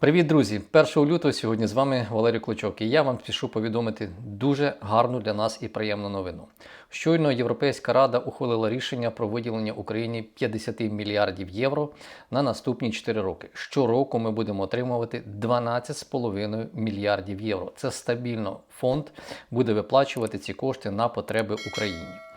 Привіт, друзі! 1 лютого сьогодні з вами Валерій Клочок, і я вам спішу повідомити дуже гарну для нас і приємну новину. Щойно Європейська рада ухвалила рішення про виділення Україні 50 мільярдів євро на наступні 4 роки. Щороку ми будемо отримувати 12,5 мільярдів євро. Це стабільно фонд буде виплачувати ці кошти на потреби Україні.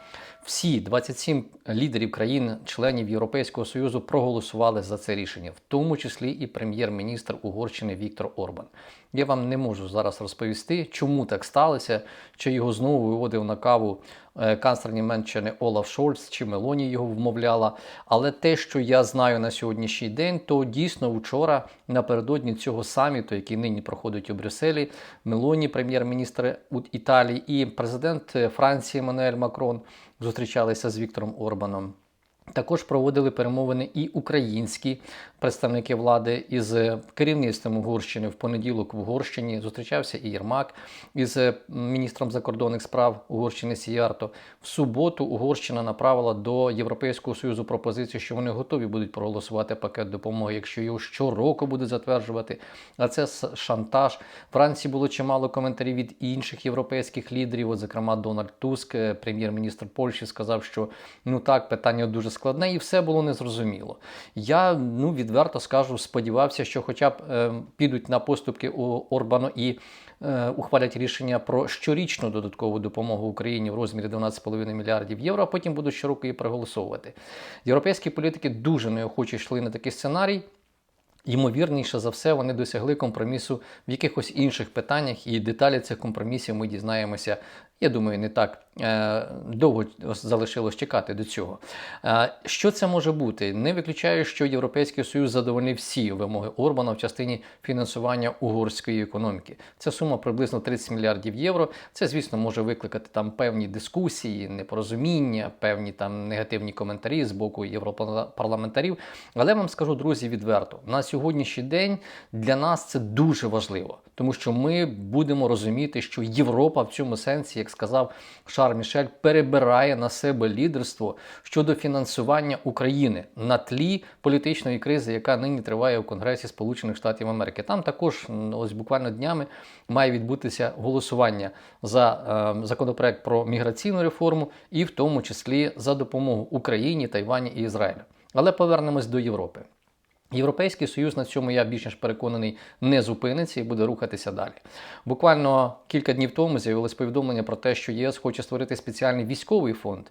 Всі 27 лідерів країн-членів Європейського Союзу проголосували за це рішення, в тому числі і прем'єр-міністр Угорщини Віктор Орбан. Я вам не можу зараз розповісти, чому так сталося, чи його знову виводив на каву канцлер Німеччини Олаф Шольц, чи Мелоні його вмовляла. Але те, що я знаю на сьогоднішній день, то дійсно вчора, напередодні цього саміту, який нині проходить у Брюсселі, Мелоні, прем'єр-міністр Італії, і президент Франції Мануель Макрон зустрічалися з Віктором Орбаном. Також проводили перемовини і українські представники влади із керівництвом Угорщини в понеділок в Угорщині. Зустрічався і Єрмак із міністром закордонних справ Угорщини Сіярто. В суботу Угорщина направила до Європейського союзу пропозицію, що вони готові будуть проголосувати пакет допомоги, якщо його щороку буде затверджувати. А це шантаж. Вранці було чимало коментарів від інших європейських лідерів. От, зокрема, Дональд Туск, прем'єр-міністр Польщі, сказав, що ну так питання дуже складне, і все було незрозуміло. Я ну відверто скажу, сподівався, що, хоча б е, підуть на поступки у Орбану і е, ухвалять рішення про щорічну додаткову допомогу Україні в розмірі 12,5 мільярдів євро, а потім будуть щороку її проголосовувати. Європейські політики дуже неохоче йшли на такий сценарій. Ймовірніше за все, вони досягли компромісу в якихось інших питаннях, і деталі цих компромісів ми дізнаємося. Я думаю, не так довго залишилось чекати до цього. Е, що це може бути? Не виключаю, що Європейський Союз задовольнив всі вимоги Орбана в частині фінансування угорської економіки. Ця сума приблизно 30 мільярдів євро. Це, звісно, може викликати там певні дискусії, непорозуміння, певні там негативні коментарі з боку європарламентарів. Але вам скажу, друзі, відверто на сьогоднішній день для нас це дуже важливо, тому що ми будемо розуміти, що Європа в цьому сенсі, як сказав Шар Мішель, перебирає на себе лідерство щодо фінансування України на тлі політичної кризи, яка нині триває в Конгресі Сполучених Штатів Америки. Там також ось буквально днями має відбутися голосування за е, законопроект про міграційну реформу, і в тому числі за допомогу Україні, Тайвані і Ізраїлю. Але повернемось до Європи. Європейський союз на цьому я більш ніж переконаний не зупиниться і буде рухатися далі. Буквально кілька днів тому з'явилось повідомлення про те, що ЄС хоче створити спеціальний військовий фонд,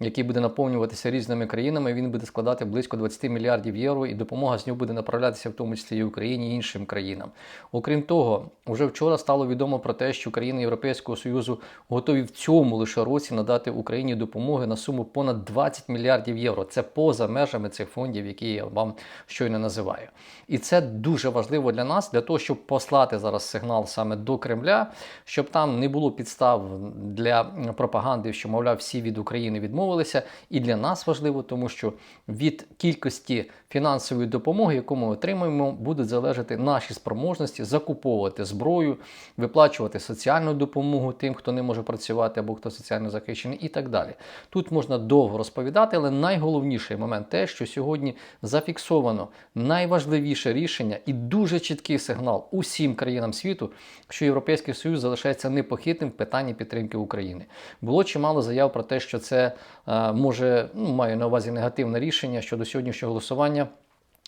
який буде наповнюватися різними країнами. Він буде складати близько 20 мільярдів євро, і допомога з нього буде направлятися в тому числі і Україні і іншим країнам. Окрім того, вже вчора стало відомо про те, що країни Європейського союзу готові в цьому лише році надати Україні допомоги на суму понад 20 мільярдів євро. Це поза межами цих фондів, які я вам щойно називаю. І це дуже важливо для нас, для того, щоб послати зараз сигнал саме до Кремля, щоб там не було підстав для пропаганди, що, мовляв, всі від України відмовилися. І для нас важливо, тому що від кількості фінансової допомоги, яку ми отримуємо, будуть залежати наші спроможності закуповувати зброю, виплачувати соціальну допомогу тим, хто не може працювати або хто соціально захищений, і так далі. Тут можна довго розповідати, але найголовніший момент те, що сьогодні зафіксовано найважливіше рішення і дуже чіткий сигнал усім країнам світу, що Європейський Союз залишається непохитним в питанні підтримки України. Було чимало заяв про те, що це е, може ну, маю на увазі негативне рішення щодо сьогоднішнього голосування.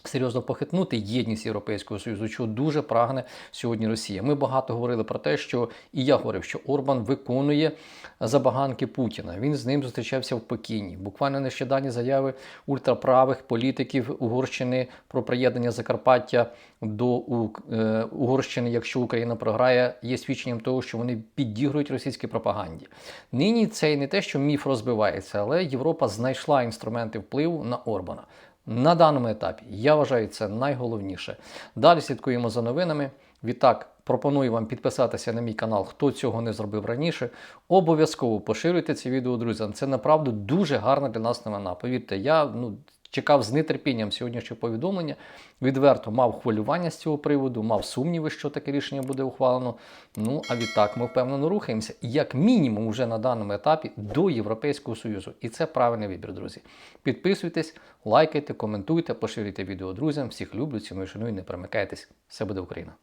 Серйозно похитнути єдність Європейського Союзу, чого дуже прагне сьогодні Росія. Ми багато говорили про те, що і я говорив, що Орбан виконує забаганки Путіна. Він з ним зустрічався в Пекіні. Буквально нещодавні заяви ультраправих політиків Угорщини про приєднання Закарпаття до Угорщини, якщо Україна програє, є свідченням того, що вони підігрують російській пропаганді. Нині це не те, що міф розбивається, але Європа знайшла інструменти впливу на Орбана. На даному етапі я вважаю це найголовніше. Далі слідкуємо за новинами. Відтак пропоную вам підписатися на мій канал, хто цього не зробив раніше. Обов'язково поширюйте це відео друзям. Це направду дуже гарна для нас новина. Повірте, я ну чекав з нетерпінням сьогоднішнє повідомлення. Відверто мав хвилювання з цього приводу, мав сумніви, що таке рішення буде ухвалено. Ну а відтак ми впевнено рухаємося, як мінімум, уже на даному етапі до Європейського Союзу. І це правильний вибір, друзі. Підписуйтесь, лайкайте, коментуйте, поширюйте відео друзям. Всіх люблю, ціную, шаную, не перемикайтесь. Все буде Україна!